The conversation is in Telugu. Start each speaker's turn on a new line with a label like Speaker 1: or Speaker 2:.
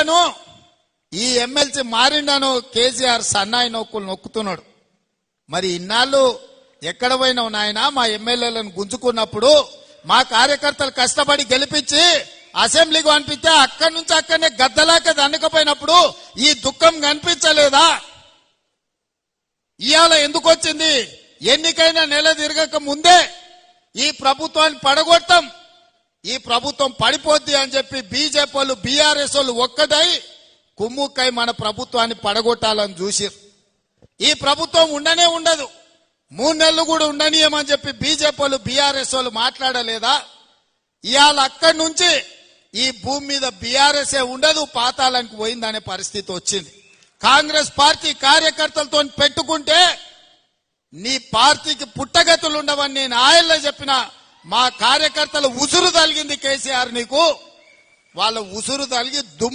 Speaker 1: ఎమ్మెల్యేలను ఈ ఎమ్మెల్సీ మారిండాను కేసీఆర్ సన్నాయి నొక్కులు నొక్కుతున్నాడు. మరి ఇన్నాళ్ళు ఎక్కడ పోయినావు నాయన? మా ఎమ్మెల్యేలను గుంజుకున్నప్పుడు మా కార్యకర్తలు కష్టపడి గెలిపించి అసెంబ్లీకి పంపిస్తే అక్కడి నుంచి అక్కడనే గద్దలాక దండకపోయినప్పుడు ఈ దుఃఖం కనిపించలేదా? ఇవాళ ఎందుకు వచ్చింది? ఎన్నికైనా నెల తిరగక ముందే ఈ ప్రభుత్వాన్ని పడగొట్టం ఈ ప్రభుత్వం పడిపోద్ది అని చెప్పి బీజేపీ వాళ్ళు బీఆర్ఎస్ వాళ్ళు ఒక్కటై కుమ్ముక్కై మన ప్రభుత్వాన్ని పడగొట్టాలని చూసిరు ఈ ప్రభుత్వం ఉండనే ఉండదు. మూడు నెలలు కూడా ఉండనీయమని చెప్పి బీజేపీ వాళ్ళు బీఆర్ఎస్ వాళ్ళు మాట్లాడలేదా? ఇవాళ అక్కడి నుంచి ఈ భూమి మీద బీఆర్ఎస్ ఉండదు పాతాళానికి పోయిందనే పరిస్థితి వచ్చింది. కాంగ్రెస్ పార్టీ కార్యకర్తలతో పెట్టుకుంటే నీ పార్టీకి పుట్టగతులు ఉండవని నేను ఆయల్లో చెప్పిన మా కార్యకర్తలు ఉసురు తలిగింది కేసీఆర్ నీకు. వాళ్ళ ఉసురు తలిగి దుమ్ము